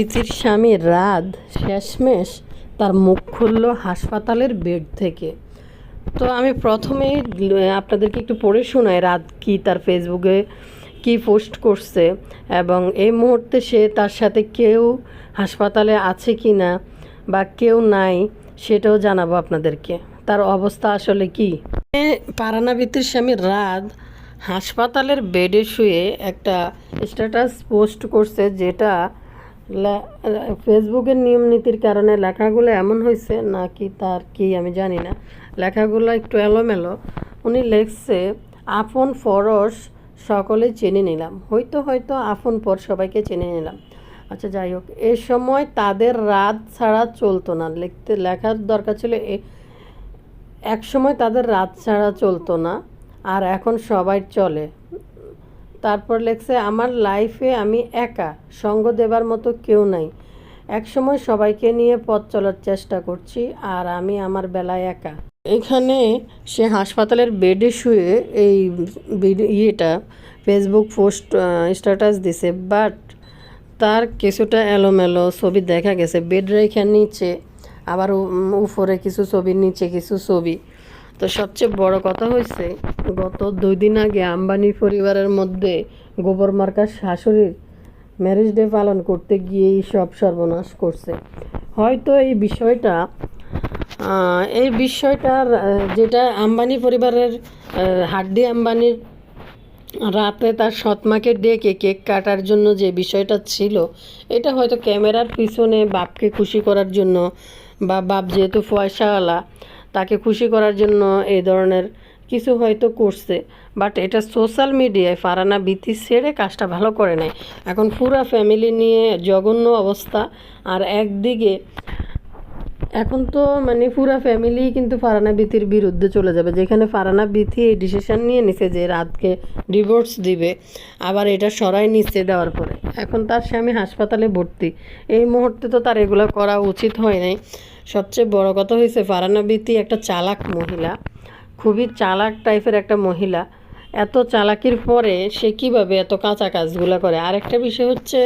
প্রীতির স্বামী রাত শেষমেশ তার মুখ খুলল হাসপাতালের বেড থেকে। তো আমি প্রথমেই আপনাদেরকে একটু পড়ে শোনাই রাত কি তার ফেসবুকে কি পোস্ট করছে এবং এই মুহূর্তে সে তার সাথে কেউ হাসপাতালে আছে কি না বা কেউ নাই সেটাও জানাব আপনাদেরকে। তার অবস্থা আসলে কি? পারানাবিতির স্বামী রাত হাসপাতালের বেডে শুয়ে একটা স্ট্যাটাস পোস্ট করছে যেটা ফেসবুকের নিয়ম নীতির কারণে লেখাগুলো এমন হয়েছে নাকি তার কি আমি জানি না। লেখাগুলো একটু এলোমেলো। উনি লিখছে, আপন ফরস সকলে চেনে নিলাম। হয়তো হয়তো আপন পর সবাইকে চেনে নিলাম। আচ্ছা যাই হোক, এ সময় তাদের রাত ছাড়া চলতো না। লিখতে, লেখার দরকার ছিল এক সময় তাদের রাত ছাড়া চলতো না, আর এখন সবাই চলে। তারপর লেখছে, আমার লাইফে আমি একা, সঙ্গ দেবার মতো কেউ নাই। এক সময় সবাইকে নিয়ে পথ চলার চেষ্টা করছি আর আমি আমার বেলায় একা। এখানে সে হাসপাতালের বেডে শুয়ে এই ইয়েটা ফেসবুক পোস্ট স্ট্যাটাস দিছে বাট তার কিছুটা এলোমেলো ছবি দেখা গেছে। বেড রেখার নিচে, আবার উপরে কিছু ছবির নিচে কিছু ছবি। তো সবচেয়ে বড় কথা হয়েছে গত দুই দিন আগে আম্বানি পরিবারের মধ্যে গোবর মার্কার শাশুড়ির ম্যারেজ ডে পালন করতে গিয়েই সব সর্বনাশ করছে। হয়তো এই বিষয়টা এই বিষয়টার যেটা আম্বানি পরিবারের হাড্ডি আম্বানির রাতে তার সৎমাকে ডেকে কেক কাটার জন্য যে বিষয়টা ছিল, এটা হয়তো ক্যামেরার পিছনে বাপকে খুশি করার জন্য বা বাপ যেহেতু পয়সাওয়ালা তাকে খুশি করার জন্য এই ধরনের কিছু হয়তো করছে। বাট এটা সোশ্যাল মিডিয়ায় ফারানা বিতি ছেড়ে কাজটা ভালো করে নেয় এখন পুরা ফ্যামিলি নিয়ে জঘন্য অবস্থা। আর একদিকে এখন তো মানে পুরা ফ্যামিলি কিন্তু ফারানা বিথির বিরুদ্ধে চলে যাবে। যেখানে ফারানা বিথি এই ডিসিশন নিয়ে নিছে যে রাতকে ডিভোর্স দিবে, আবার এটা সরাই নিচ্ছে দেওয়ার পরে। এখন তার স্বামী হাসপাতালে ভর্তি। এই মুহূর্তে তো তার এগুলো করা উচিত হয় নাই। সবচেয়ে বড় কথা হয়েছে ফারানা বিথি একটা চালাক মহিলা, খুবই চালাক টাইপের একটা মহিলা। এত চালাকির পরে সে কীভাবে এত কাঁচা কাজগুলো করে? আরেকটা বিষয় হচ্ছে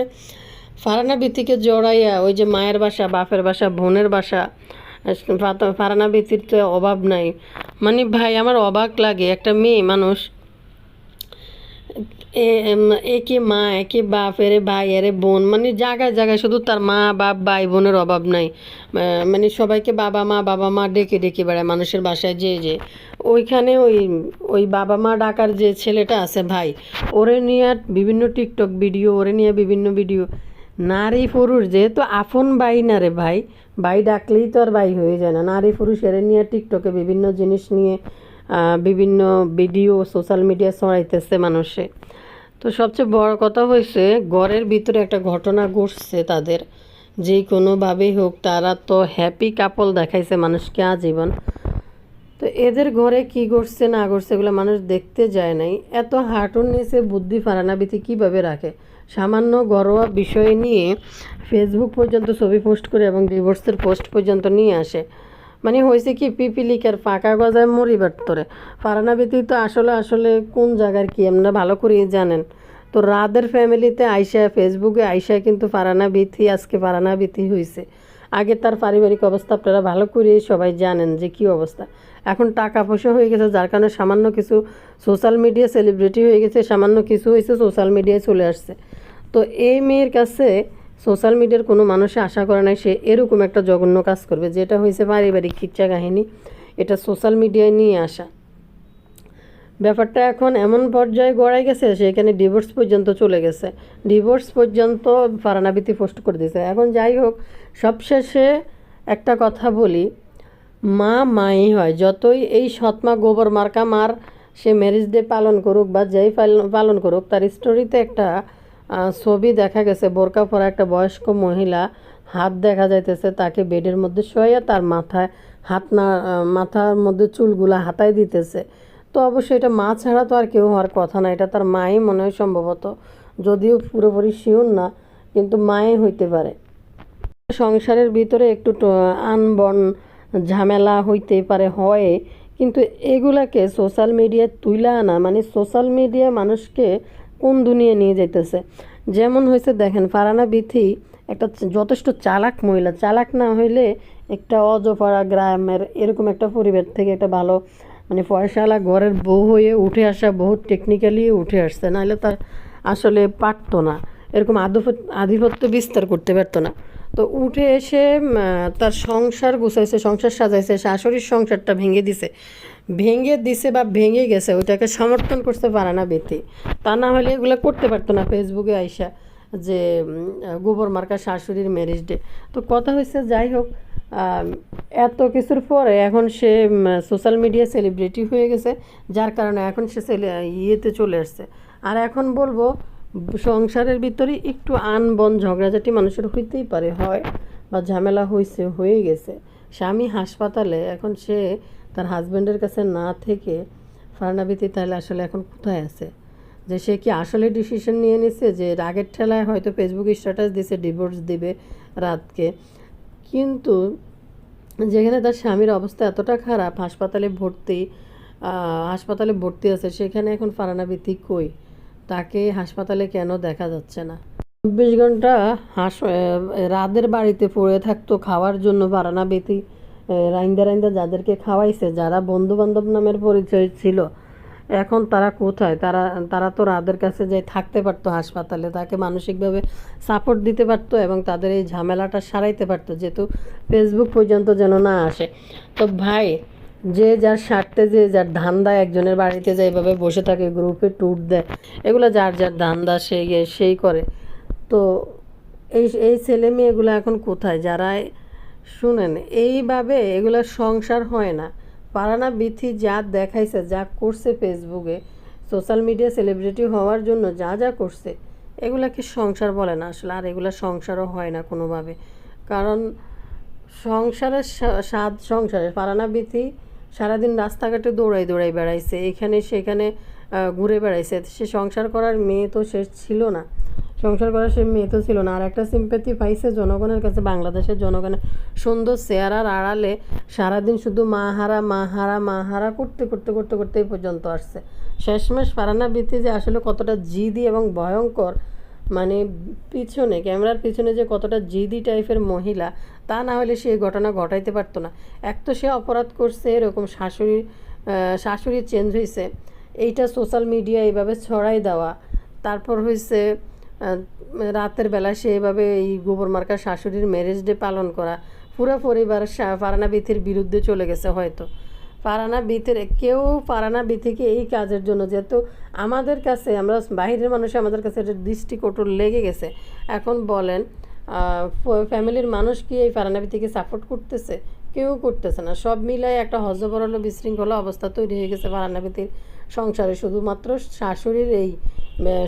ফারানা বিতিকে জড়াইয়া ওই যে মায়ের বাসা, বাপের বাসা, বোনের বাসা ফারানা বিতির তো অভাব নাই। মানে ভাই, আমার অবাক লাগে, একটা মেয়ে মানুষ একে মা, একে বাপ, এরে ভাই, এরে বোন মানে জায়গায় জায়গায় শুধু তার মা, বাপ, ভাই, বোনের অভাব নাই। মানে সবাইকে বাবা মা বাবা মা ডেকে ডেকে বেড়ায় মানুষের বাসায় যে যে। ওইখানে ওই ওই বাবা মা ডাকার যে ছেলেটা আছে ভাই, ওরে নিয়ে বিভিন্ন টিকটক ভিডিও ওরে নিয়ে বিভিন্ন ভিডিও নারী পুরুষ, যেহেতু আপন বাই না রে ভাই ভাই ডাকলেই তো আর বাই হয়ে যায় না। নারী পুরুষ এরে নিয়ে টিকটকে বিভিন্ন জিনিস নিয়ে বিভিন্ন ভিডিও সোশ্যাল মিডিয়া ছড়াইতেছে মানুষে। তো সবচেয়ে বড় কথা হয়েছে ঘরের ভিতরে একটা ঘটনা ঘটছে তাদের। যে কোনোভাবেই হোক, তারা তো হ্যাপি কাপল দেখাইছে মানুষকে আজীবন। তো এদের ঘরে কি ঘটছে না ঘটছে এগুলো মানুষ দেখতে যায় নাই। এত হাঁটুর নিচে বুদ্ধি ফারানাবিতি কীভাবে রাখে? সামান্য ঘরোয়া বিষয় নিয়ে ফেসবুক পর্যন্ত ছবি পোস্ট করে এবং ডিভোর্সের পোস্ট পর্যন্ত নিয়ে আসে। মানে হয়েছে কি, পিপিলিকার ফাঁকা গজায় মরিবার তরে ফারানা তো আসলে আসলে কোন জায়গার কি আমরা ভালো করে জানেন। তো রাদের ফ্যামিলিতে আইসা ফেসবুকে আইসা কিন্তু ফারানা বিথি আজকে ফারানা বিথি হয়েছে আগে তার পারিবারিক অবস্থা আপনারা ভালো করেই সবাই জানেন যে কি অবস্থা। এখন টাকা পয়সা হয়ে গেছে, যার কারণে সামান্য কিছু সোশ্যাল মিডিয়া সেলিব্রিটি হয়ে গেছে, সামান্য কিছু হয়েছে সোশ্যাল মিডিয়ায় চলে আসছে। তো এই মেয়ের কাছে সোশ্যাল মিডিয়ার কোনো মানুষে আশা করে নাই, সে এরকম একটা জঘন্য কাজ করবে, যেটা হয়েছে পারিবারিক কিচ্ছা কাহিনী। এটা সোশ্যাল মিডিয়ায় নিয়ে আসা। ব্যাপারটা এখন এমন পর্যায়ে গড়াই গেছে সেখানে ডিভোর্স পর্যন্ত চলে গেছে। ডিভোর্স পর্যন্ত ফারানাবিতি পোস্ট করে দিয়েছে। এখন যাই হোক, সবশেষে একটা কথা বলি। মা, মাই হয়, যতই এই সৎমা গোবর মার্কা মার, সে ম্যারেজ ডে পালন করুক বা যেই পালন- করুক, তার স্টোরিতে একটা ছবি দেখা গেছে। বোরকা পরা একটা বয়স্ক মহিলা, হাত দেখা যাইতেছে তাকে বেডের মধ্যে শোয়া তার মাথায় হাত না মাথার মধ্যে চুলগুলা হাতায় দিতেছে। তো অবশ্যই এটা মা ছাড়া তো আর কেউ হওয়ার কথা না, এটা তার মাই মনে হয় সম্ভবত, যদিও পুরোপুরি শিওর না, কিন্তু মায়ে হইতে পারে। সংসারের ভিতরে একটু আনবন ঝামেলা হইতে পারে, হয়, কিন্তু এগুলাকে সোশ্যাল মিডিয়ায় তুইলা আনা মানে সোশ্যাল মিডিয়া মানুষকে কোন দুনিয়া নিয়ে যাইতেছে? যেমন হয়েছে দেখেন, ফারানা বিথি একটা যথেষ্ট চালাক মহিলা, চালাক না হইলে একটা অজপাড়া গ্রামের এরকম একটা পরিবার থেকে একটা ভালো মানে পয়সাওয়ালা ঘরের বউ হয়ে উঠে আসা বহুত টেকনিক্যালি উঠে আসছে নাহলে তার আসলে পারতো না। এরকম আধিপত্য আধিপত্য বিস্তার করতে পারতো না। তো উঠে এসে তার সংসার গুছাইছে, সংসার সাজাইছে শাশুড়ির সংসারটা ভেঙে দিছে। ভেঙে দিছে বা ভেঙে গেছে, ওইটাকে সমর্থন করতে পারে না ব্যক্তি। তা না হলে এগুলো করতে পারতো না ফেসবুকে আইসা। যে গোবর মার্কা শাশুড়ির ম্যারেজ ডে তো কথা হয়েছে যাই হোক এত কিছুর পরে এখন সে সোশ্যাল মিডিয়া সেলিব্রিটি হয়ে গেছে, যার কারণে এখন সে ইয়েতে চলে আসছে। আর এখন বলব, সংসারের ভিতরে একটু আনবন ঝগড়াঝাটি মানুষের হইতেই পারে, হয় বা ঝামেলা হয়েছে হয়ে গেছে। স্বামী হাসপাতালে এখন সে তার হাজব্যান্ডের কাছে না থেকে ফার্নাবিতি তাহলে আসলে এখন কোথায় আছে? যে সে কি আসলে ডিসিশন নিয়ে নিছে যে রাগের ঠেলায় হয়তো ফেসবুকে স্ট্যাটাস দিছে ডিভোর্স দিবে রাতকে। কিন্তু যেখানে তার স্বামীর অবস্থা এতটা খারাপ, হাসপাতালে ভর্তি হাসপাতালে ভর্তি আছে, সেখানে এখন ফারানা বিথি কই? তাকে হাসপাতালে কেন দেখা যাচ্ছে না? চব্বিশ ঘণ্টা হাস রাদের বাড়িতে পড়ে থাকতো খাওয়ার জন্য ফারানা বিথি। রাইন্দা রাইন্দা যাদেরকে খাওয়াইছে, যারা বন্ধু বান্ধব নামের পরিচয় ছিল এখন তারা কোথায়? তারা তারা তো রাদের কাছে যাই থাকতে পারতো হাসপাতালে, তাকে মানসিকভাবে সাপোর্ট দিতে পারতো এবং তাদের এই ঝামেলাটা সারাইতে পারতো, যেহেতু ফেসবুক পর্যন্ত যেন না আসে। তো ভাই, যে যার স্বার্থে, যে যার ধান্দা একজনের বাড়িতে যায় এভাবে বসে থাকে, গ্রুপে ট্যুর দেয়, এগুলো যার যার ধান্দা সেই সেই করে। তো এই এই ছেলে মেয়েগুলো এখন কোথায়? যারা শুনেন, এইভাবে এগুলো সংসার হয় না। পারানা বিথি যা দেখাইছে, যা করছে ফেসবুকে, সোশ্যাল মিডিয়া সেলিব্রিটি হওয়ার জন্য যা যা করছে এগুলাকে সংসার বলে না আসলে? আর এগুলো সংসারও হয় না কোনোভাবে। কারণ সংসারের স্বা- স্বাদ সংসারে। পারানা বিথি সারাদিন রাস্তাঘাটে দৌড়াই দৌড়াই বেড়াইছে। এখানে সেখানে ঘুরে বেড়াইছে। সে সংসার করার মেয়ে তো সে ছিল না। সংসার করার সে মেয়ে তো ছিল না। আর একটা সিম্প্যাথি পাইছে জনগণের কাছে, বাংলাদেশের জনগণের সুন্দর চেহারার আড়ালে সারাদিন শুধু মাহারা মাহারা মাহারা করতে করতে করতে করতে এই পর্যন্ত আসছে। শেষমেশ ফারানা বৃত্তি যে আসলে কতটা জিদি এবং ভয়ঙ্কর মানে পিছনে, ক্যামেরার পিছনে যে কতটা জিদি টাইপের মহিলা, তা না হলে সে ঘটনা ঘটাইতে পারতো না। এক তো সে অপরাধ করছে, এরকম শাশুড়ির শাশুড়ি চেঞ্জ হয়েছে এইটা সোশ্যাল মিডিয়া এইভাবে ছড়াই দেওয়া। তারপর হয়েছে রাতের বেলা সে এভাবে এই গোবর মার্কা শাশুড়ির ম্যারেজ ডে পালন করা। পুরো পরিবার ফারানা বিথির বিরুদ্ধে চলে গেছে হয়তো। ফারানা বিথির কেউ ফারানা বিথিকে এই কাজের জন্য যেহেতু আমাদের কাছে, আমরা বাইরের মানুষ, আমাদের কাছে এটা দৃষ্টিকটু লেগে গেছে। এখন বলেন ফ্যামিলির মানুষ কি এই ফারানা বিথিকে সাপোর্ট করতেছে? কেউ করতেছে না। সব মিলাই একটা হজবরল বিশৃঙ্খলা অবস্থা তৈরি হয়ে গেছে ফারানা বিথির সংসারে। শুধুমাত্র শাশুড়ির এই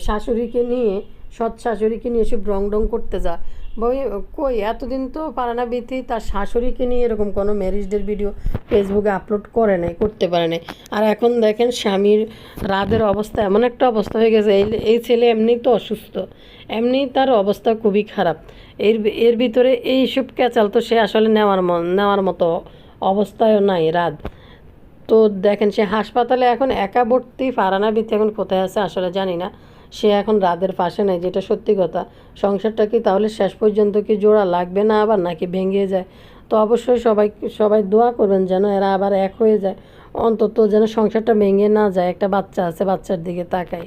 শাশুড়িকে নিয়ে সৎ শাশুড়িকে নিয়ে এসে রং ডং করতে যা। বই কই, এতদিন তো পারানা বিথি, তার শাশুড়িকে নিয়ে এরকম কোনো ম্যারেজদের ভিডিও ফেসবুকে আপলোড করে নাই, করতে পারে নাই। আর এখন দেখেন স্বামীর রাদের অবস্থা এমন একটা অবস্থা হয়ে গেছে, এই এই ছেলে এমনি তো অসুস্থ এমনি তার অবস্থা খুবই খারাপ। এর এর ভিতরে এইসব ক্যাচাল তো সে আসলে নেওয়ার নেওয়ার মতো অবস্থায়ও নাই রাত তো দেখেন সে হাসপাতালে এখন একা ফারানা বিথি এখন কোথায় আছে আসলে জানি না। সে এখন রাদের পাশে নেয় যেটা সত্যি কথা। সংসারটা কি তাহলে শেষ পর্যন্ত কি জোড়া লাগবে না আবার, নাকি ভেঙে যায়? তো অবশ্যই সবাই সবাই দোয়া করবেন যেন এরা আবার এক হয়ে যায়। অন্তত যেন সংসারটা ভেঙে না যায়, একটা বাচ্চা আছে বাচ্চার দিকে তাকাই